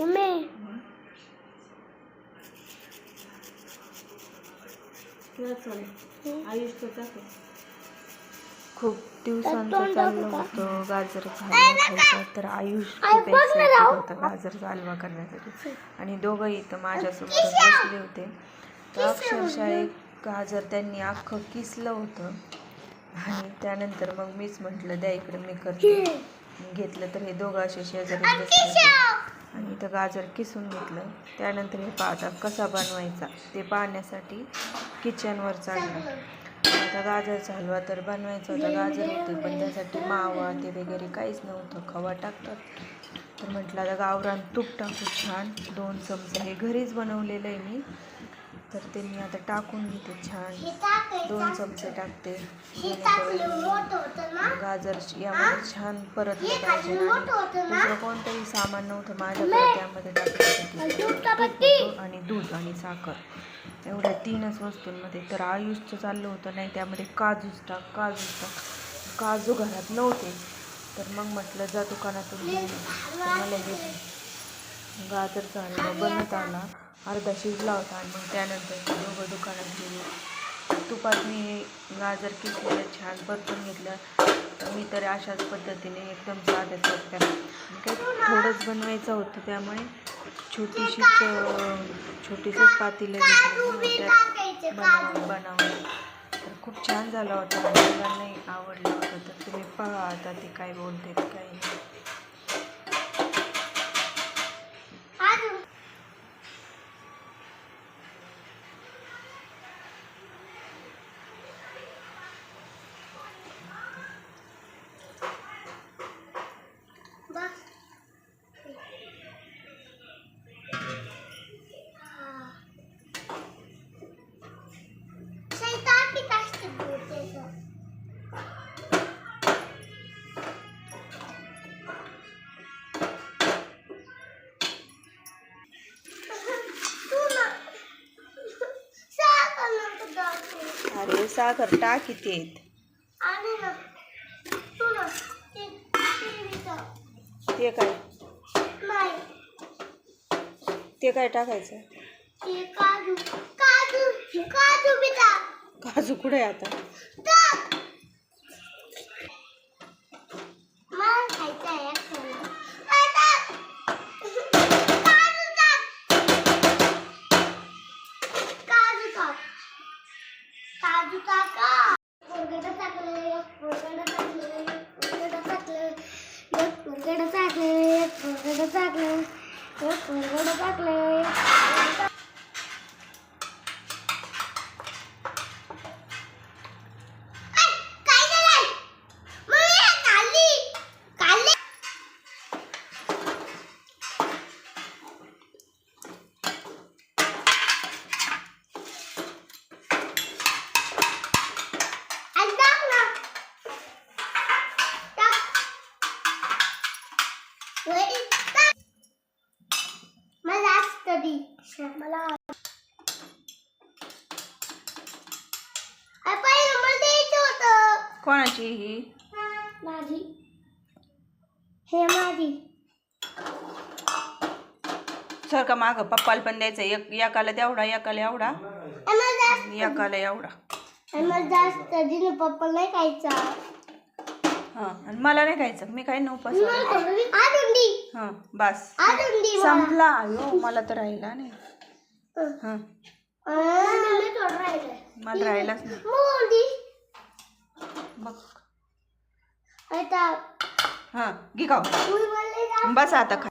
Mummy खूप दिवसांचं चाललं? होतं गाजर खायचा. तर आयुष खूप राव. होता गाजर हलवा करण्यासाठी. आणि दोघंही इथं माझ्यासमोर बसले होते. तर अक्षरशः एक गाजर त्यांनी अख्खं किसलं होतं. आणि त्यानंतर मग मीच म्हटलं द्या इकडे मी करते. घेतलं तर हे दोघं असे शेजारी बसले होते. गाजर किसून घेतलं. त्यानंतर हे पावडर कसा बनवायचा ते पाहण्यासाठी किचनवर चाललं. आता गाजरचा हलवा तर बनवायचा होता. गाजर होते पण त्यासाठी मावा ते वगैरे काहीच नव्हतं. खवा टाकतात. तर म्हटलं आता गावरान तूप टाकू छान. दोन चमचे. हे घरीच बनवलेलं आहे मी. तर ते मी आता टाकून घेते छान. दोन चमचे टाकते. गाजर यामध्ये छान परतलं पाहिजे दुसरं कोणतंही सामान नव्हतं माझ्याकडे त्यामध्ये टाकण्यासाठी आणि दूध आणि साखर. एवढ्या तीनच वस्तूंमध्ये. तर आयुषचं चाललं होतं नाही त्यामध्ये काजूच टाक काजूच टाक. काजू घरात नव्हते. तर मग म्हटलं जा दुकानातून मला हे गाजरचा हलवा बनत आला. अर्धा शिजला होता आणि मग त्यानंतर दोघं दुकानात गेलो. तुपात मी हे गाजर किसलेलं छान परतून घेतलं. मी तर अशाच पद्धतीने एकदम साध्या सोप्या. काही थोडंच बनवायचं होतं त्यामुळे छोटीशीच छोटीशीच छोटीसंच पातेलं घेतलं त्यात बनव बनवलं तर खूप छान झाला होता मुलांनाही आवडलं होतं. तर तुम्ही पहा आता ते काय बोलते ते काही नाही. अरे साखर टाक किती आहेत ते काय? ते काय टाकायचं? काजू काजू काजू कुठे आहे आता? टाकलं, एक मुरगडं टाकलं. ऐ, काय झालंय? मम्मी, खाल्ली. खाल्ली. आणि टाक ना. टाक. वही, टाक. दी. मला कोणाची ही? माझी. हे माझी. सर का मागं पप्पाला पण द्यायचं एक एकाला तेवढा एकाला एवढा. एकाला एवढा. जास्त दिनु पप्पा नाही खायचा. हां आणि मला नाही खायचं. मी अजून दी. हां बस. संपला. अयो मला तर राहिला नाही. हां. मला राहिलाच नाही. बघ. हां घे खाऊ. बस आता खा.